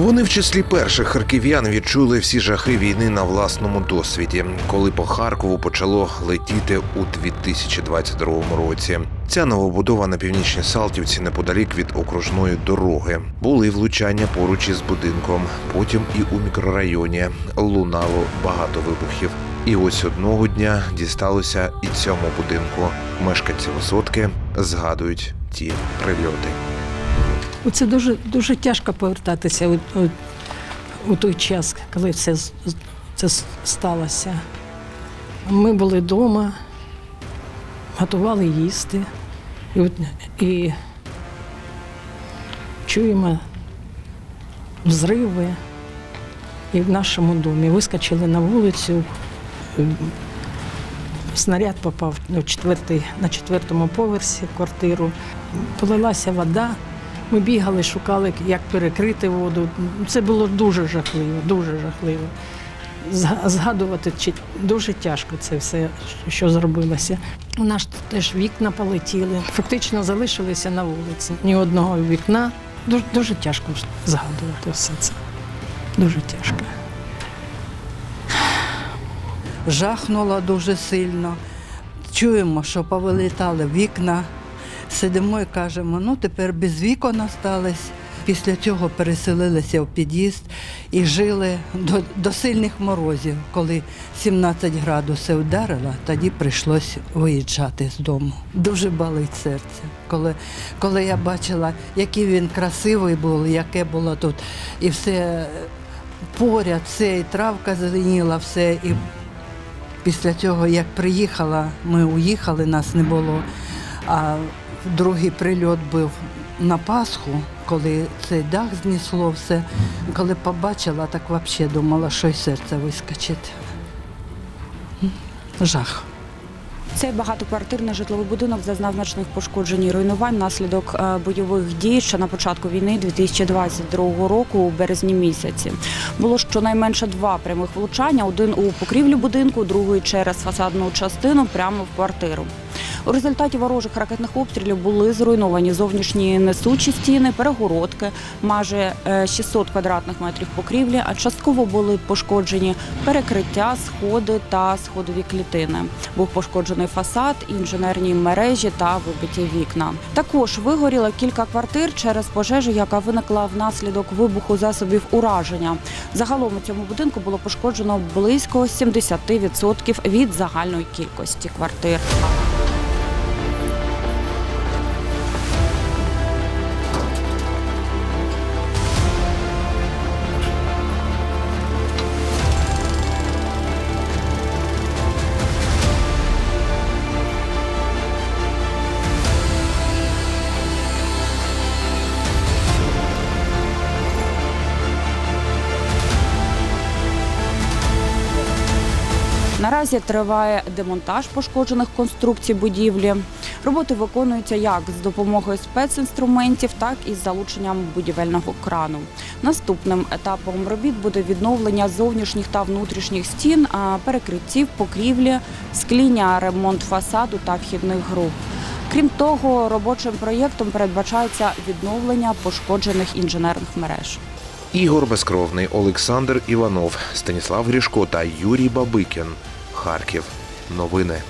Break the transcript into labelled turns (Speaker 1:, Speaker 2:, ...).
Speaker 1: Вони в числі перших харків'ян відчули всі жахи війни на власному досвіді, коли по Харкову почало летіти у 2022 році. Ця новобудова на північній Салтівці неподалік від окружної дороги. Були влучання поруч із будинком. Потім і у мікрорайоні лунало багато вибухів. І ось одного дня дісталося і цьому будинку. Мешканці висотки згадують ті прильоти.
Speaker 2: Це дуже, дуже тяжко повертатися у, у, у той час, коли з- це сталося. Ми були вдома, готували їсти і, і чуємо взриви. І в нашому домі вискочили на вулицю. Снаряд попав на, четвертому поверсі квартиру. Полилася вода. Ми бігали, шукали, як перекрити воду. Це було дуже жахливо, дуже жахливо. Згадувати дуже тяжко це все, що зробилося. У нас теж вікна полетіли. Фактично залишилися на вулиці. Ні одного вікна. Дуже, дуже тяжко згадувати все це. Дуже тяжко.
Speaker 3: жахнуло дуже сильно. Чуємо, що повилітали вікна. Сидимо і кажемо, ну тепер без вікон остались. Після цього переселилися в під'їзд і жили до, до сильних морозів. Коли 17 градусів вдарило, тоді прийшлось виїжджати з дому. Дуже болить серце. Коли, коли я бачила, який він красивий був, яке було тут, і все поряд, все, і травка зеленіла, все. І Після цього, як приїхала, ми уїхали, нас не було. А другий прильот був на Пасху, коли цей дах знесло все. Коли побачила, так взагалі думала, що й серце вискочить. Жах.
Speaker 4: Цей багатоквартирний житловий будинок зазнав значних пошкоджень і руйнувань внаслідок е, бойових дій ще на початку війни 2022 року у березні місяці. Було щонайменше два прямих влучання: один у покрівлю будинку, другий через фасадну частину прямо в квартиру. У результаті ворожих ракетних обстрілів були зруйновані зовнішні несучі стіни, перегородки, майже е, 600 квадратних метрів покрівлі, а частково були пошкоджені перекриття, сходи та сходові клітини. Був пошкоджений фасад, інженерні мережі та вибиті вікна. Також вигоріло кілька квартир через пожежу, яка виникла внаслідок вибуху засобів ураження. Загалом у цьому будинку було пошкоджено близько 70% від загальної кількості квартир. Наразі триває демонтаж пошкоджених конструкцій будівлі. Роботи виконуються як з допомогою спецінструментів, так і з залученням будівельного крану. Наступним етапом робіт буде відновлення зовнішніх та внутрішніх стін, перекриттів, покрівлі, скління, ремонт фасаду та вхідних груп. Крім того, робочим проєктом передбачається відновлення пошкоджених інженерних мереж.
Speaker 1: Ігор Безкровний, Олександр Іванов, Станіслав Грішко та Юрій Бабикін. Харків. Новини.